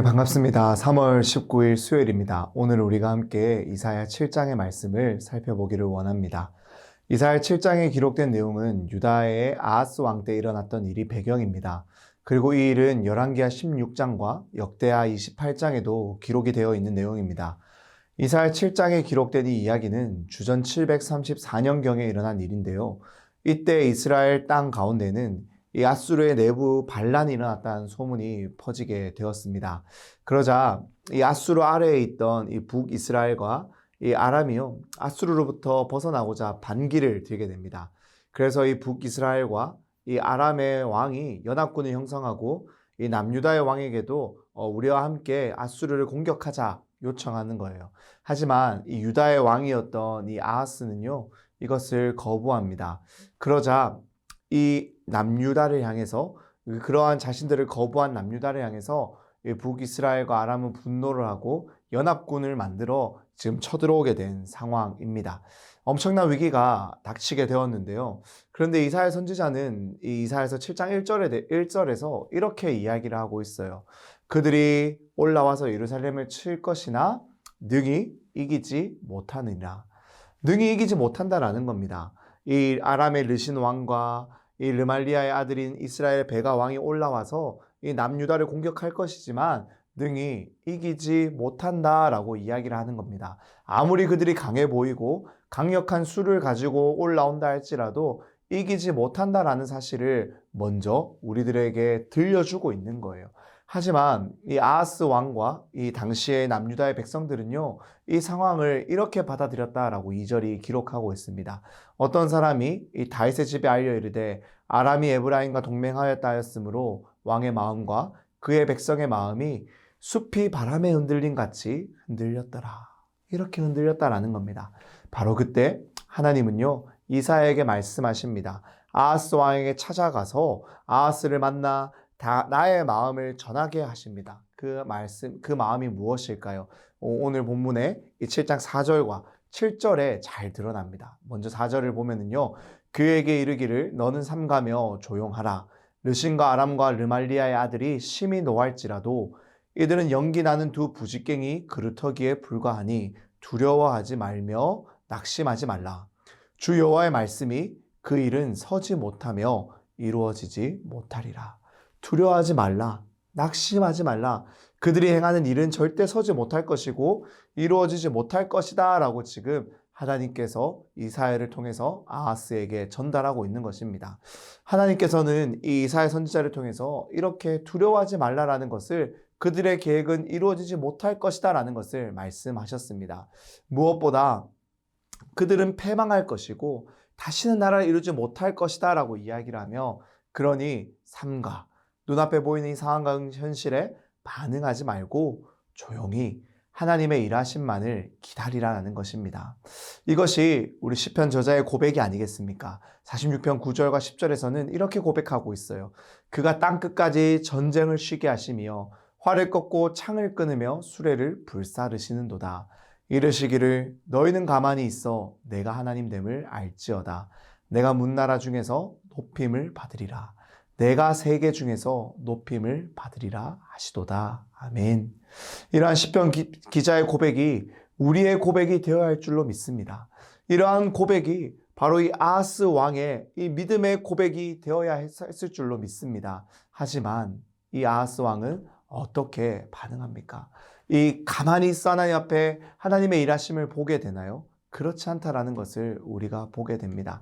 네, 반갑습니다. 3월 19일 수요일입니다. 오늘 우리가 함께 이사야 7장의 말씀을 살펴보기를 원합니다. 이사야 7장에 기록된 내용은 유다의 아하스 왕 때 일어났던 일이 배경입니다. 그리고 이 일은 열왕기하 16장과 역대하 28장에도 기록이 되어 있는 내용입니다. 이사야 7장에 기록된 이 이야기는 주전 734년경에 일어난 일인데요. 이때 이스라엘 땅 가운데는 이 아수르의 내부 반란이 일어났다는 소문이 퍼지게 되었습니다. 그러자 이 아수르 아래에 있던 이 북이스라엘과 이 아람이요 아수르로부터 벗어나고자 반기를 들게 됩니다. 그래서 이 북이스라엘과 이 아람의 왕이 연합군을 형성하고 이 남유다의 왕에게도 어, 우리와 함께 아수르를 공격하자 요청하는 거예요. 하지만 이 유다의 왕이었던 이 아하스는요 이것을 거부합니다. 그러자 이 남유다를 향해서 그러한 자신들을 거부한 남유다를 향해서 북이스라엘과 아람은 분노를 하고 연합군을 만들어 지금 쳐들어오게 된 상황입니다. 엄청난 위기가 닥치게 되었는데요. 그런데 이사야 선지자는 이 이사야서 7장 1절에 1절에서 이렇게 이야기를 하고 있어요. 그들이 올라와서 예루살렘을 칠 것이나 능히 이기지 못하느니라. 능히 이기지 못한다라는 겁니다. 이 아람의 르신 왕과 이 르말리아의 아들인 이스라엘 베가 왕이 올라와서 이 남유다를 공격할 것이지만 능히 이기지 못한다라고 이야기를 하는 겁니다. 아무리 그들이 강해 보이고 강력한 수를 가지고 올라온다 할지라도 이기지 못한다라는 사실을 먼저 우리들에게 들려주고 있는 거예요. 하지만 이 아하스 왕과 이 당시의 남유다의 백성들은요, 이 상황을 이렇게 받아들였다라고 이절이 기록하고 있습니다. 어떤 사람이 이 다윗의 집에 알려 이르되 아람이 에브라임과 동맹하였다 하였으므로 왕의 마음과 그의 백성의 마음이 숲이 바람에 흔들림 같이 흔들렸더라. 이렇게 흔들렸다라는 겁니다. 바로 그때 하나님은요, 이사에게 말씀하십니다. 아하스 왕에게 찾아가서 아하스를 만나 다 나의 마음을 전하게 하십니다. 그 말씀, 그 마음이 무엇일까요? 오늘 본문의 7장 4절과 7절에 잘 드러납니다. 먼저 4절을 보면은요. 그에게 이르기를 너는 삼가며 조용하라. 르신과 아람과 르말리아의 아들이 심히 노할지라도 이들은 연기 나는 두 부직갱이 그루터기에 불과하니 두려워하지 말며 낙심하지 말라. 주 여호와의 말씀이 그 일은 서지 못하며 이루어지지 못하리라. 두려워하지 말라. 낙심하지 말라. 그들이 행하는 일은 절대 서지 못할 것이고 이루어지지 못할 것이다. 라고 지금 하나님께서 이사야를 통해서 아하스에게 전달하고 있는 것입니다. 하나님께서는 이 이사야 선지자를 통해서 이렇게 두려워하지 말라라는 것을 그들의 계획은 이루어지지 못할 것이다 라는 것을 말씀하셨습니다. 무엇보다 그들은 패망할 것이고 다시는 나라를 이루지 못할 것이다 라고 이야기를 하며 그러니 삼가 눈앞에 보이는 이 상황과 현실에 반응하지 말고 조용히 하나님의 일하심만을 기다리라는 것입니다. 이것이 우리 시편 저자의 고백이 아니겠습니까? 46편 9절과 10절에서는 이렇게 고백하고 있어요. 그가 땅 끝까지 전쟁을 쉬게 하시며 활을 꺾고 창을 끊으며 수레를 불사르시는도다. 이르시기를 너희는 가만히 있어 내가 하나님 됨을 알지어다. 내가 문나라 중에서 높임을 받으리라. 내가 세계 중에서 높임을 받으리라 하시도다. 아멘. 이러한 시편 기자의 고백이 우리의 고백이 되어야 할 줄로 믿습니다. 이러한 고백이 바로 이 아하스 왕의 이 믿음의 고백이 되어야 했을 줄로 믿습니다. 하지만 이 아하스 왕은 어떻게 반응합니까? 이 가만히 있어 하나님 앞에 하나님의 일하심을 보게 되나요? 그렇지 않다라는 것을 우리가 보게 됩니다.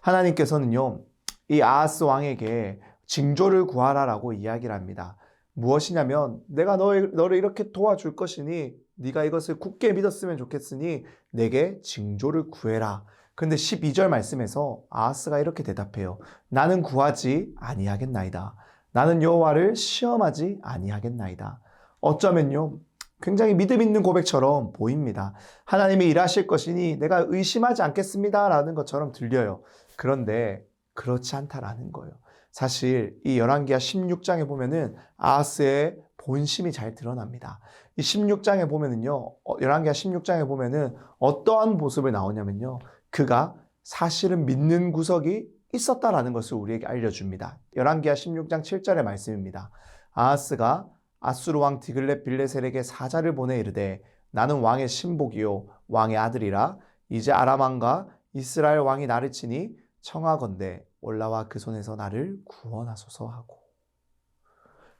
하나님께서는요, 이 아하스 왕에게 징조를 구하라라고 이야기를 합니다. 무엇이냐면 내가 너, 너를 이렇게 도와줄 것이니 네가 이것을 굳게 믿었으면 좋겠으니 내게 징조를 구해라. 근데 12절 말씀에서 아하스가 이렇게 대답해요. 나는 구하지 아니하겠나이다. 나는 여호와를 시험하지 아니하겠나이다. 어쩌면요. 굉장히 믿음 있는 고백처럼 보입니다. 하나님이 일하실 것이니 내가 의심하지 않겠습니다라는 것처럼 들려요. 그런데 그렇지 않다라는 거예요. 사실 이 열왕기하 16장에 보면은 아하스의 본심이 잘 드러납니다. 이 16장에 보면은요, 어, 열왕기하 16장에 보면은 어떠한 모습을 나오냐면요, 그가 사실은 믿는 구석이 있었다라는 것을 우리에게 알려줍니다. 열왕기하 16장 7절의 말씀입니다. 아하스가 아수르 왕 디글렛 빌레셀에게 사자를 보내 이르되 나는 왕의 신복이요 왕의 아들이라 이제 아람 왕과 이스라엘 왕이 나를 치니 청하건대 올라와 그 손에서 나를 구원하소서 하고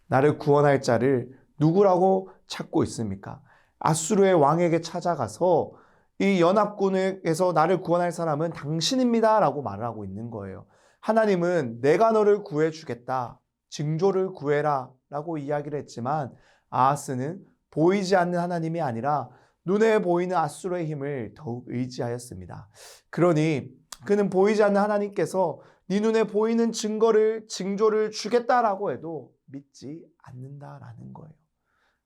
나를 구원할 자를 누구라고 찾고 있습니까? 아수르의 왕에게 찾아가서 이 연합군에서 나를 구원할 사람은 당신입니다라고 말을 하고 있는 거예요. 하나님은 내가 너를 구해 주겠다. 징조를 구해라 라고 이야기를 했지만 아하스는 보이지 않는 하나님이 아니라 눈에 보이는 아수르의 힘을 더욱 의지하였습니다. 그러니 그는 보이지 않는 하나님께서 네 눈에 보이는 증거를 징조를 주겠다라고 해도 믿지 않는다라는 거예요.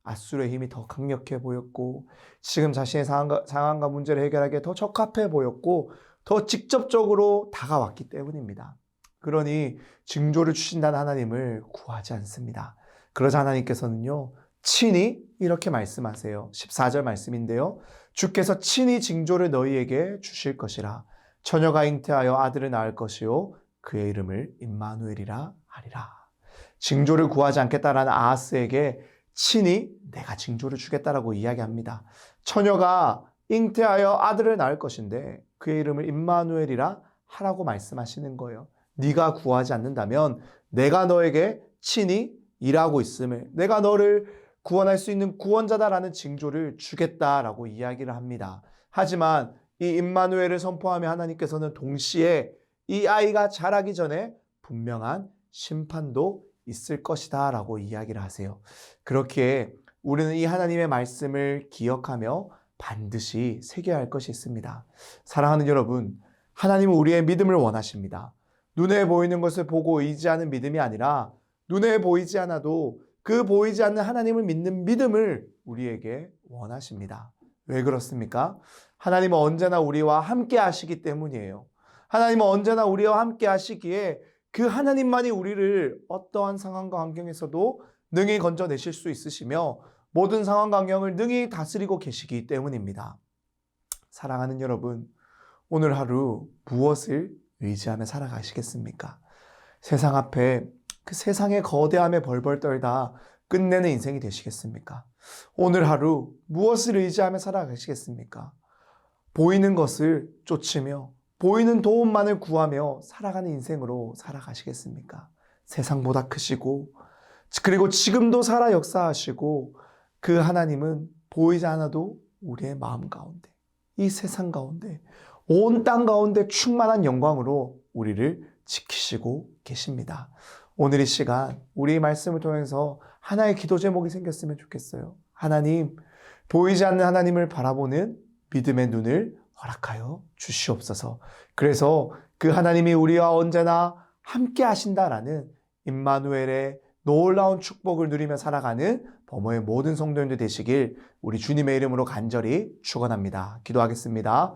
아수르의 힘이 더 강력해 보였고 지금 자신의 상황과, 상황과 문제를 해결하기에 더 적합해 보였고 더 직접적으로 다가왔기 때문입니다. 그러니 징조를 주신다는 하나님을 구하지 않습니다. 그러자 하나님께서는요, 친히 이렇게 말씀하세요. 14절 말씀인데요. 주께서 친히 징조를 너희에게 주실 것이라. 처녀가 잉태하여 아들을 낳을 것이요. 그의 이름을 임마누엘이라 하리라. 징조를 구하지 않겠다라는 아하스에게 친히 내가 징조를 주겠다라고 이야기합니다. 처녀가 잉태하여 아들을 낳을 것인데 그의 이름을 임마누엘이라 하라고 말씀하시는 거예요. 네가 구하지 않는다면 내가 너에게 친히 일하고 있음을 내가 너를 구원할 수 있는 구원자다라는 징조를 주겠다라고 이야기를 합니다. 하지만 이 임마누엘을 선포하며 하나님께서는 동시에 이 아이가 자라기 전에 분명한 심판도 있을 것이다 라고 이야기를 하세요. 그렇게 우리는 이 하나님의 말씀을 기억하며 반드시 새겨야 할 것이 있습니다. 사랑하는 여러분, 하나님은 우리의 믿음을 원하십니다. 눈에 보이는 것을 보고 의지하는 믿음이 아니라 눈에 보이지 않아도 그 보이지 않는 하나님을 믿는 믿음을 우리에게 원하십니다. 왜 그렇습니까? 하나님은 언제나 우리와 함께 하시기 때문이에요. 하나님은 언제나 우리와 함께 하시기에 그 하나님만이 우리를 어떠한 상황과 환경에서도 능히 건져내실 수 있으시며 모든 상황과 환경을 능히 다스리고 계시기 때문입니다. 사랑하는 여러분, 오늘 하루 무엇을 의지하며 살아가시겠습니까? 세상 앞에 그 세상의 거대함에 벌벌 떨다 끝내는 인생이 되시겠습니까? 오늘 하루 무엇을 의지하며 살아가시겠습니까? 보이는 것을 쫓으며 보이는 도움만을 구하며 살아가는 인생으로 살아가시겠습니까? 세상보다 크시고 그리고 지금도 살아 역사하시고 그 하나님은 보이지 않아도 우리의 마음 가운데 이 세상 가운데 온 땅 가운데 충만한 영광으로 우리를 지키시고 계십니다. 오늘 이 시간 우리 말씀을 통해서 하나의 기도 제목이 생겼으면 좋겠어요. 하나님, 보이지 않는 하나님을 바라보는 믿음의 눈을 허락하여 주시옵소서. 그래서 그 하나님이 우리와 언제나 함께 하신다라는 임마누엘의 놀라운 축복을 누리며 살아가는 범어의 모든 성도님들 되시길 우리 주님의 이름으로 간절히 축원합니다. 기도하겠습니다.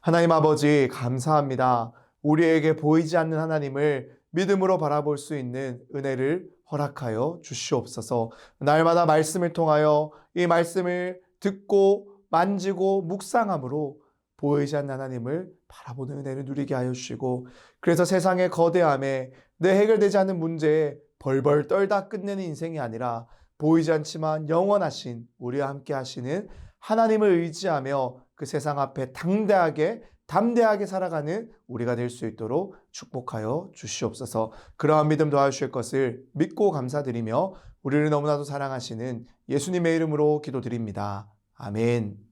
하나님 아버지 감사합니다. 우리에게 보이지 않는 하나님을 믿음으로 바라볼 수 있는 은혜를 허락하여 주시옵소서. 날마다 말씀을 통하여 이 말씀을 듣고 만지고 묵상함으로 보이지 않는 하나님을 바라보는 은혜를 누리게 하여 주시고 그래서 세상의 거대함에 내 해결되지 않는 문제에 벌벌 떨다 끝내는 인생이 아니라 보이지 않지만 영원하신 우리와 함께 하시는 하나님을 의지하며 그 세상 앞에 당대하게 담대하게 살아가는 우리가 될 수 있도록 축복하여 주시옵소서. 그러한 믿음 도와주실 것을 믿고 감사드리며 우리를 너무나도 사랑하시는 예수님의 이름으로 기도드립니다. 아멘.